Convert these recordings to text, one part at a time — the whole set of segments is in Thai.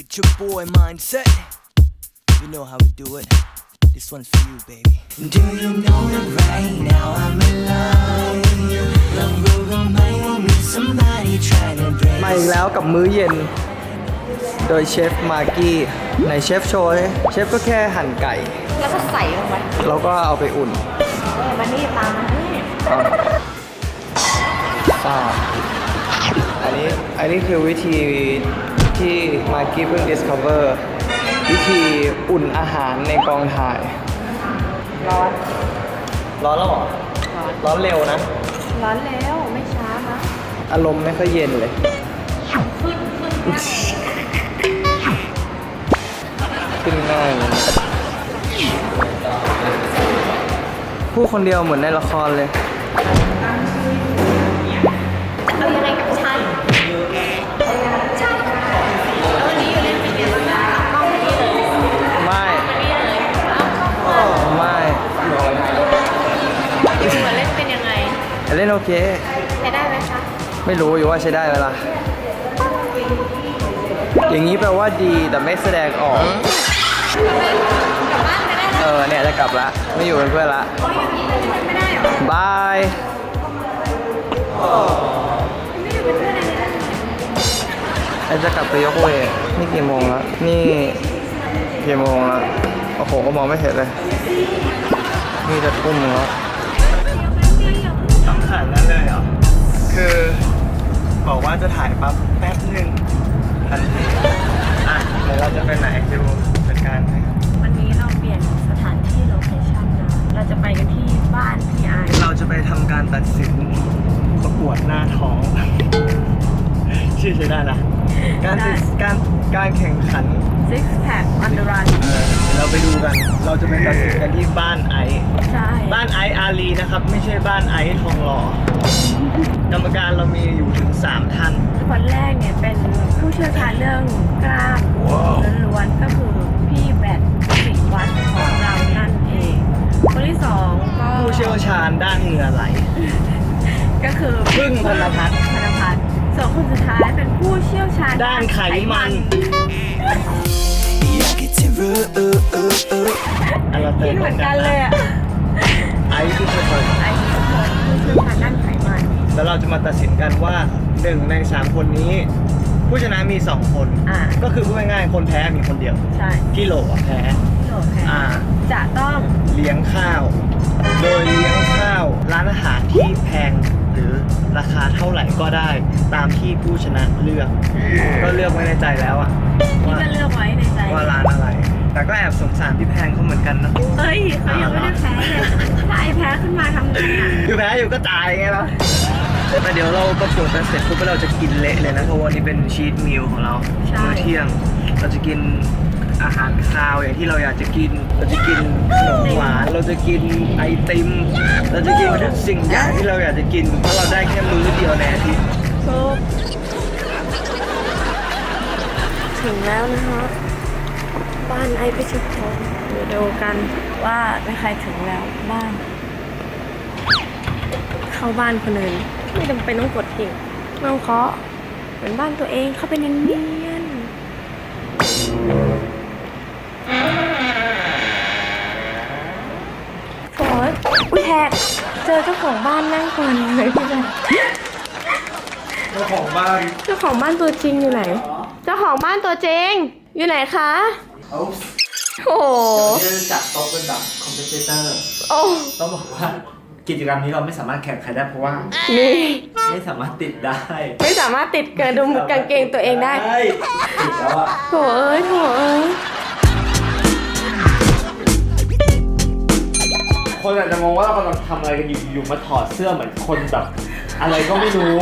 It's your boy mindset. You know how we do it. This one's for you, baby. Do you know that right now I'm alive? Love will remind me somebody trying to break มาอีกแล้วกับมื้อเย็น โดยเชฟมาร์กี้ในเชฟโชว์ให้เชฟก็แค่หั่นไก่ แล้วก็ใส่ลงไปแล้วก็เอาไปอุ่นเออมานี่ตามมานี่อ่าอันนี้อันนี้คือวิธี ที่มาร์กี้เพิ่ง discover วิธีอุ่นอาหารในกองถ่าย ร้อน ร้อนแล้วเหรอ ร้อน ร้อนเร็วนะ ร้อนแล้วไม่ช้านะอารมณ์ไม่ค่อยเย็นเลย ขึ้นขึ้นง่ายขึ้นง่ายเลยพูดคนเดียวเหมือนในละครเลยเอ โอเค ใช้ได้ไหมคะ ไม่รู้อยู่ว่าใช้ได้ไหมล่ะอย่างนี้แปลว่าดีแต่ไม่แสดงออก กลับบ้านไปได้เอแล้วอเนี่ยจะกลับละ ไม่อยู่เป็นเพื่อนละ โอ้ยอย่างนี้เล่นไม่ได้เหรอ บาย ไม่อยู่เป็นเพื่อนอะไรเลยไอจะกลับไปยกเวทนี่กี่โมงแล้ว นี่กี่โมงแล้ว โอ้โห ก็มองไม่เห็นเลย นี่จะทุ่มแล้ว คือบอกว่าจะถ่ายปั๊บแป๊บหนึ่งทันทีอะเดี๋ยวเราจะไปไหนดูจัดการให้วันนี้เราเปลี่ยนสถานที่โลเคชั่นนะ เราจะไปกันที่บ้านพี่ไอายเราจะไปทำการตัดสินประกวดหน้าท้อง ชื่อใช้ได้นะ การตัดการการแข่งขัน Six Pack on the Run เออเดี๋ยวเราไปดูกัน เราจะไปตัดสินกันที่บ้านไอซ์ใช่บ้านไอซ์อารีนะครับ ไม่ใช่บ้านไอซ์ทองหล่อกรรมการเรามีอยู่ถึง 3 ท่าน คนแรกเนี่ยเป็นผู้เชี่ยวชาญเรื่องกล้ามล้วนๆก็คือพี่แบทสิวัฒน์ของเรานั่นเอง คนที่สองก็ ผู้เชี่ยวชาญด้านเหงื่อไหลก็คือพึ่งพลพัฒน์พลพัฒน์ ส่วนคนสุดท้ายเป็นผู้เชี่ยวชาญด้านไขมัน อยากให้เธอรู้เออเออเอออะเราเติคิดเหมือนกันเลยอะไอซ์คือคนไอ้ทุกคนผู้เชี่ยวชาญด้านไขมันแล้วเราจะมาตัดสินกันว่าหนึ่งในสามคนนี้ ผู้ชนะมีสองคน อ่าก็คือพูดง่ายๆคนแพ้มีคนเดียว ใช่พี่โหลอะแพ้โหลดแพ้อ่า จะต้อง เลี้ยงข้าว โดยเลี้ยงข้าวร้านอาหารที่แพงหรือ ราคาเท่าไหร่ก็ได้ตามที่ผู้ชนะเลือก ก็เลือกไว้ในใจแล้วอะที่ว่าก็เลือกไว้ในใจว่าร้านอะไร แต่ก็แอบสงสารพี่แพงเขาเหมือนกันเนอะเฮ้ยเขายังไม่ได้แพ้เลยถ้าไอแพ้ขึ้นมาทำไงอะคือแพ้อยู่ก็ตายไงล่ะแต่เดี๋ยวเราประกวดกันเสร็จปุ๊บเราจะกินเละเลยนะเพราะวันนี้เป็นชีตมิลของเรามื้อเที่ยง เราจะกิน อาหารคาวอย่างที่เราอยากจะกิน เราจะกินขนมหวาน เราจะกินไอติม เราจะกินทุกสิ่งอย่างที่เราอยากจะกิน เพราะเราได้แค่มื้อเดียวในอาทิตย์ถึงแล้วนะคะบ้านไอพิชิตพงศ์เดี๋ยวดูกันว่าเป็นใครถึงแล้วบ้าง เข้าบ้านคนอื่นไม่จำเป็นต้องกดกิ่งไม่ต้องเคาะเป็นบ้านตัวเองเข้าไปเนียนๆ โอยอุ้ยแทกเจอเจ้าของบ้านนั่งก่อนเลยพี่แบงเจ้าของบ้านเจ้าของบ้านตัวจริงอยู่ไหน เจ้าของบ้านตัวจริง อยู่ไหนคะ เขาโอ้โหจะจัดโต๊ะเป็นแบบคอมเพลเตอร์โอ้ต้องบอกว่ากิจกรรมนี้เราไม่สามารถแข่งใครได้เพราะว่า นี่ไม่สามารถติดได้ไม่สามารถติดเกินดุมกางเกงตัวเองได้ ติดแล้วอะโถเอ้ยโถเอ้ย คนอาจจะมองว่าเรากำลังทำอะไรกันอยู่อยู่มาถอดเสื้อเหมือนคนแบบ อะไรก็ไม่รู้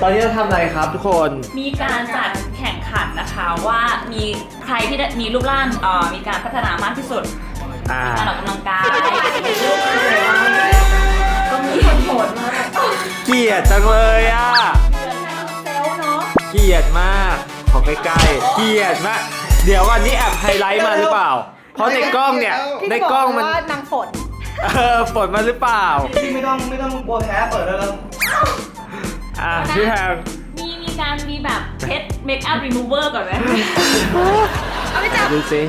ตอนนี้เราทำอะไรครับทุกคน มีการจัดแข่งขันนะคะว่ามีใครที่ได้มีรูปร่างเอ่อมีการพัฒนามากที่สุดอ่า การออกกำลังกายก็มีคนโหดมากเกลียดจังเลยอะ เซลเนาะเกลียดมาก ขอใกล้ๆ เกลียดมาก เดี๋ยววันนี้แอบไฮไลท์มาหรือเปล่า เพราะในกล้องเนี่ย ในกล้องมันนางฝน เออฝนมาหรือเปล่าที่ไม่ต้องไม่ต้องกลัวแพ้เปิดแล้วเราอะพี่แพงมีมีการมีแบบเพชรเมคอัพรีมูเวอร์ก่อนไหมดูสิ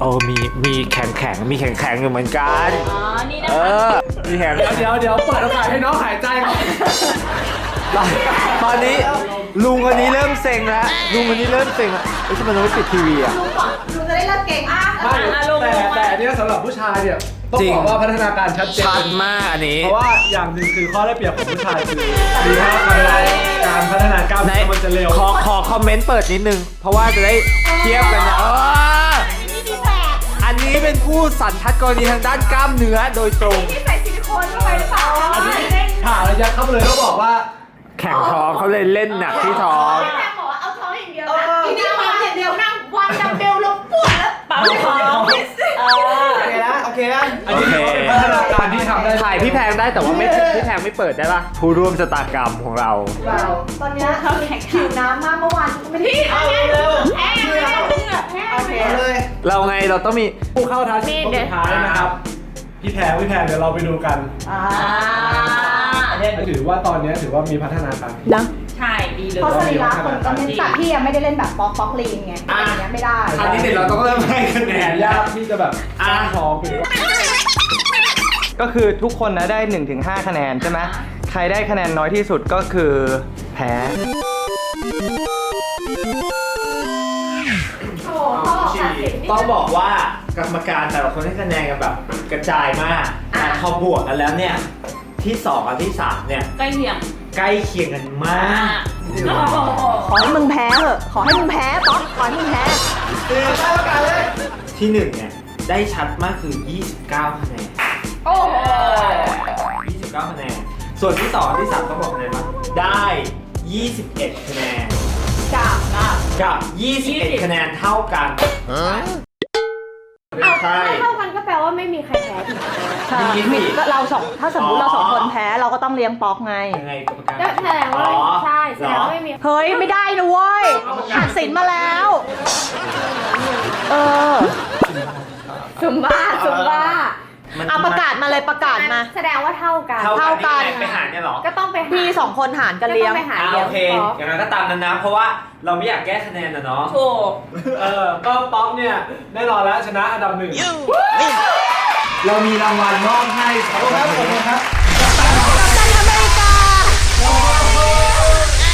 โอ้มีมีแข็งแข็งๆมีแข็งแข็งๆอยู่เหมือนกัน อ๋อ นี่นะเอคะอ มีแข็งเดี๋ยวเดี๋ยวเปิดโอกาสให้น้องหายใจก่อนตอนนี้ลุงคนนี้เริ่มเซ็งแล้วลุงคนนี้เริ่มเซ็งแล้วเอ้ยทำไมเราไม่ปิดทีวีอะ ลุงจะได้เลิกเก่งอะไม่อะลงแต่ลงมาแต่อันเนี้ยสำหรับผู้ชายเนี่ย ต้องจริง บอกว่าพัฒนาการชัดเจชัดนมากอันนี้ เพราะว่าอย่างหนึ่งคือข้อได้เปรียบของผู้ชายคือดีมากเวลาการพัฒนากล้ามไหนเนื้อมันจะเร็วขอขอคอมเมนต์เปิดนิดนึง เพราะว่าจะได้เทียบกันนะเอออันนี้เป็นผู้สันทัดกรณีทางด้านกล้ามเนื้อโดยตรงใส่ซิลิโคนเข้าไปหรือเปล่าอันนี้ผ่าระยะเข้าไปเลยต้องบอกว่า แข่งท้องเขาเลยเล่นหนักที่ท้อง แม่บอกว่าเอาท้องอย่างเดียวนะกินน้ำอย่างเดียวนั่งวันดัมเบลลงปวดแล้วปั๊มท้องเออ โอเคนะโอเคนะอันนี้ โอเค เป็น พัฒนาการที่ทำได้ถ่ายพี่แพงได้แต่ว่าไม่พี่แพงไม่เปิดได้ปะผู้ร่วมชะตากรรมของเราตอนเนี้ยผิวน้ำมากเมื่อวานไม่ได้พี่เอาเร็วแห้งเลยโอเคเอาเลยเราไงเราต้องมีผู้เข้าท้าชิงคนสุดท้ายนะครับ พี่แพรพี่แพรเดี๋ยวเราไปดูกันอ่าถือว่าตอนนี้ถือว่ามีพัฒนาการใช่ดีเลยเพราะสรีระคนก็เน้นจากที่ยังไม่ได้เล่นแบบป๊อกป๊อกลีนไงอะอย่างเงี้ยไม่ได้ คราวนี้เดี๋ยวเราต้องเริ่มให้คะแนแหนนยากที่จะแบบอะท้องไปด้วย ก็คือทุกคนนะได้ 1-5 คะแนนใช่ไหมใครได้คะแนนน้อยที่สุดก็คือแพ้โอ้พ่อตัดสินนี่ต้องบอกว่ากรรมการแต่ละคนให้คะแนนกันแบบกระจายมากแต่พอบวกกันแล้วเนี่ยที่สองกับที่สามเนี่ยใกล้เคียงใกล้เคียงกันมากขอให้มึงแพ้เถอะ ขอให้มึงแพ้ป๊อกขอให้มึงแพ้ ที่หนึ่งเนี่ยได้ชัดมากคือ 29คะแนน โอ้โห29คะแนน ส่วนที่สองกับที่สามต้องบอกคะแนนว่าได้ 21 คะแนนจับนะกับ 21 คะแนนเท่ากันเอาใช่ ถ้าเท่ากันก็แปลว่าไม่มีใครแพ้ถูกไหมใช่มีสิก็เราสองถ้าสมมติเราสองคนแพ้เราก็ต้องเลี้ยงป๊อกไง ยังไงกรรมการก็แสดงว่าอ๋อใช่แสดงว่าเหรอไม่มี เฮ้ย ไม่ได้นะเว้ยตัดสินมาแล้ว เออ ซุมบ้าซุมบ้า มันเอาประกาศมาเลยประกาศมา แสดงว่าเท่ากัน เท่าเท่ากักันนไปหารเนี่ยเหรอ ก็ต้องไปหาพี่สองคนหารกันเลี้ยง ก็ต้องไปหาอ่าเลี้ยโองเค ป๊อกอย่างนั้นก็ตามนั้นนะเพราะว่าเราไม่อยากแก้คะแนนนะเนาะ ถูกเออก็ป๊อกเนี่ยแน่นอนแล้วชนะอันดับหนึ่งเรามีรางวัลมอบให้ขอบคุณครับขอบคุณครับ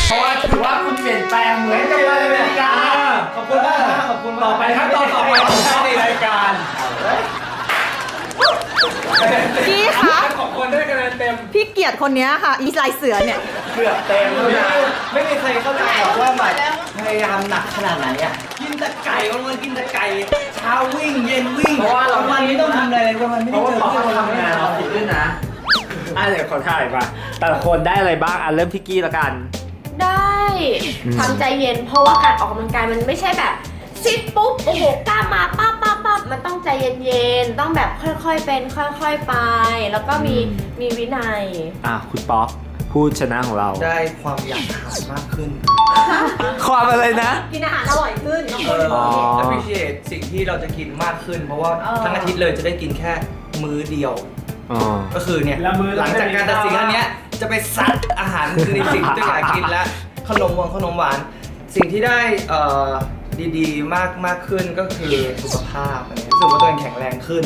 เพราะว่าถือว่าคุณเปลี่ยนแปลงเหมือนกับอเมริกาขอบคุณมากนะขอบคุณต่อไปครับต่อต่อไปของท่านในรายการ พี่คะขอบคุณได้คะแนนเต็ม พี่เกียรติคนเนี้ยค่ะ อีลายเสือเนี่ย เกือบเต็มแล้วนะไม่มีใครเข้าใจหรอกว่าแบบพยายามหนักขนาดไหนอะ กินแต่ไก่วันวันๆกินแต่ไก่ เช้าวิ่งเย็นวิ่งเพราะว่าเราวันไม่ต้องทำอะไรเลยวันวันไม่เพได้ราะว่าเจอป๊อกเพื่อนเขาทำงานออฟฟิศด้วยนะอะเดี๋ยวขอถ่ายมาแต่ละคนได้อะไรบ้างอะเริ่มที่กี้ละกัน ได้ทำใจเย็นเพราะว่าการออกกำลังกายมันไม่ใช่แบบซิดปุ๊บโอ้โหกล้ามมาปั๊บปั๊บ ปั๊บมันต้องใจเย็นๆ ต้องแบบค่อยๆเป็น ค่อยๆไป แล้วก็มีมีวินัย อะคุณป๊อกผู้ชนะของเรา ได้ความอยากอาหารมากขึ้น ความอะไรนะ กินอาหารอร่อยขึ้นน้องเอคนออ๋อ appreciate สิ่งที่เราจะกินมากขึ้น เพราะว่าทั้งอาทิตย์เลยจะได้กินแค่มื้อเดียว อ๋อ ก็คือเนี่ยหลังจากการตัดสินครั้งเนี้ยจะไปซัดอาหารคือในสิ่งที่ตัวเองอยากกินแล้วขนมหวานขนมหวาน สิ่งที่ได้เอ่อ ดีๆ มากมากขึ้นก็คือสุขภาพอันนี้รู้สึกว่าตัวเองแข็งแรงขึ้น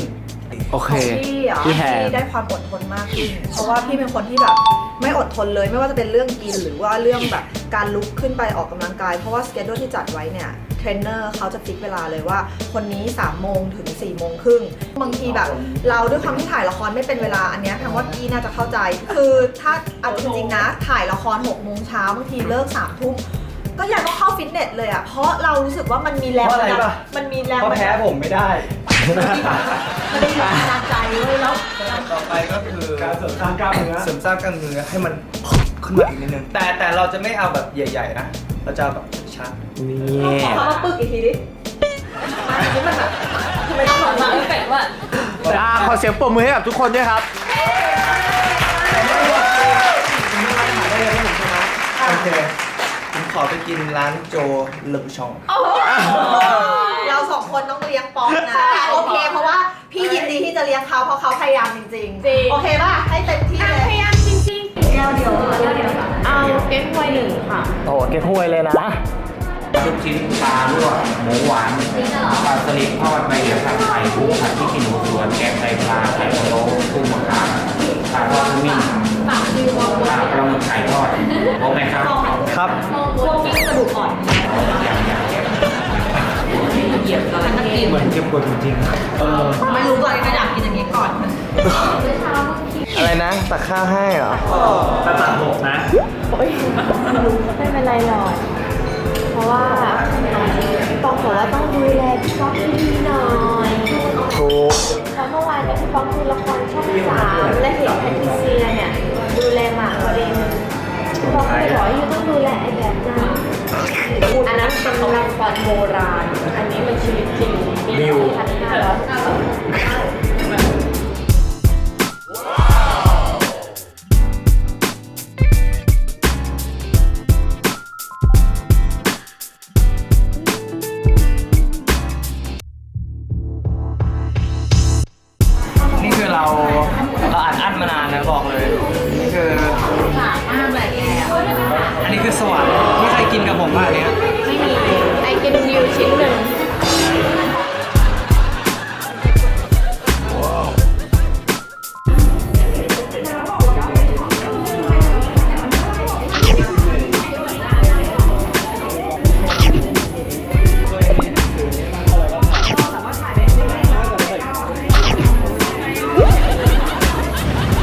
โอเคพี่อะพี่แพรพี่ได้ความอดทนมากขึ้น เพราะว่าพี่เป็นคนที่แบบไม่อดทนเลย ไม่ว่าจะเป็นเรื่องกินหรือว่าเรื่องแบบการลุกขึ้นไปออกกำลังกาย เพราะว่าสเกจ e ที่จัดไว้เนี่ยเทรนเนอร์เขาจะฟิกเวลาเลยว่า คนนี้3ามโมงถึง4ี่โมงครึ่งบางทีแบบ เราด้วยความที่ถ่ายละครไม่เป็นเวลาอันเนี้ยทางว่ากี้น่าจะเข้าใจ คือถ้าเอาจริงๆนะถ่ายละคร6กโมงเช้าบางทีเลิก3ามทุ่ม ก็ยังต้องเข้าฟิตเนสเลยอะ เพราะเรารู้สึกว่ามันมีแรงเพราะอะไรปะ มันมีแรงเพราะแพ้ผมไม่ได้ มันมีแรงบันดาลใจเลยแล้ว ต่อไปก็คือการเสริมสร้างกล้ามเนื้อเสริมสร้างกล้ามเนื้อให้มันขึ้นมาอีกนิดนึง แต่แต่เราจะไม่เอาแบบใหญ่ๆนะ เราจะเอาแบบชัดนี่ขอมาปึกอีกทีดิมาทีนี้มันแบบทำไมต้องหลอกมามาเอฟเฟกต์ว่าอะขอเสียงปรบมือให้กับทุกคนด้วยครับ โอเคผม ขอไปกินร้านโจเลอชอง เราสองคนต้องเลี้ยงป๊อกนะแต่โอเค เพราะว่าพี่ยินดีที่จะเลี้ยงเขาเพราะเขาพยายามจริงจริงๆโอเคป่ะ ให้เต็มที่เลยพยายามจริงๆแก้วเดียวแก้วเดียวเอาเอาเก๊กฮวยหนึ่งค่ะ โอ้โหเก๊กฮวยเลยนะ ลูกชิ้นปลาลวกหมูหวานปลาสลิดทอดใบเหลียวผัดไข่กุ้งผัดพริกขี้หนูสวนแกงไตปลาไข่พะโล้กุ้งมะขามปลาทอดขมิ้นปลาปลาหมึกไข่ทอดโอเคครับ ครับพวกที่กระดูกอ่อนอย่างอย่างเงี้ยเหยียบแล้วก็กินเหมือนเก็บกดจริงๆเออไม่รู้ตัวเองก็อยากกินอย่างนี้ก่อนอะไรนะตักข้าวให้เหรอตลาดหกนะไม่เป็นไรหรอกเพราะว่าต้องบอกว่าต้องดูแลพี่ป๊อกที่ดีหน่อยถูกเพราะเมื่อวานเนี่ยพี่ป๊อกดูละครช่องสามและเห็นแพทริเซียเนี่ยดูแลหมา บอกให้บอยูต้องดูแลไอ้แบบนั้นอันนั้นเป็นละครโบราณ อันนี้มันชีวิตจริงปี2500 นนี้คือสวรรค์นี่ใครกินกับผมบ้างเนี่ยไม่มีไอกินวิวชิ้นหนึ่ง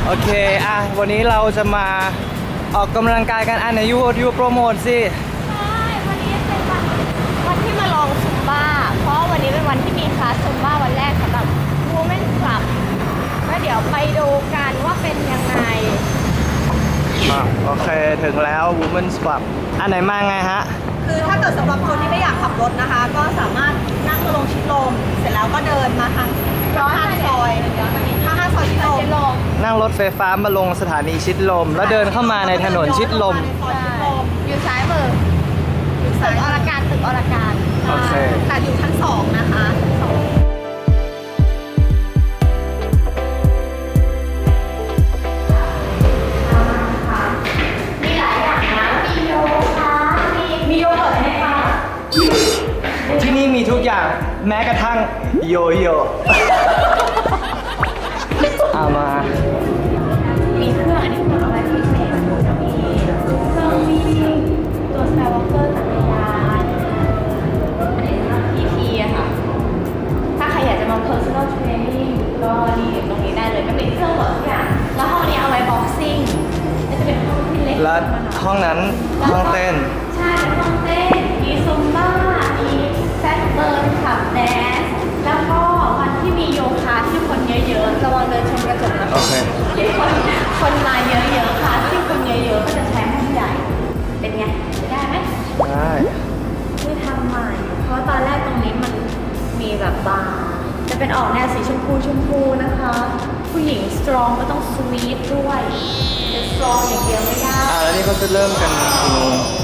โอเค อะ วันนี้เราจะมา ออกกำลังกายกันอันไหนยูยูโปรโมทสิใช่วันนี้เป็นวันวันที่มาลองซุมบ้า เพราะวันนี้เป็นวันที่มีคลาสซุมบ้าวันแรกสำหรับ Women Club แล้วเดี๋ยวไปดูกันว่าเป็นยังไงอะโอเคถึงแล้ว Women's Club อันไหนมาไงฮะ คือถ้าเกิดสำหรับคนที่ไม่อยากขับรถนะคะ ก็สามารถนั่งลงชิดลม เสร็จแล้วก็เดินมาทางข้างซอยข้างซอยชิดลม นั่งรถไฟฟ้ามาลงสถานีชิดลม แล้วเดินเข้ามาในถนนชิดลมซอยชิดลมอยู่ซ้ายมือตึกอรการตึกอรการโอเค แต่อยู่ชั้นสองนะคะชั้นสองมีหลายอย่างนะมีโยคะมีมีโยเกิร์ตไหมคะที่นี่มีทุกอย่างแม้กระทั่งโยโย่ เอามา ก็ต้องสวีทด้วยจะสตรองอย่างเดียวไม่ได้อ่าแล้วนี่เขาจะเริ่มกันกี่โมง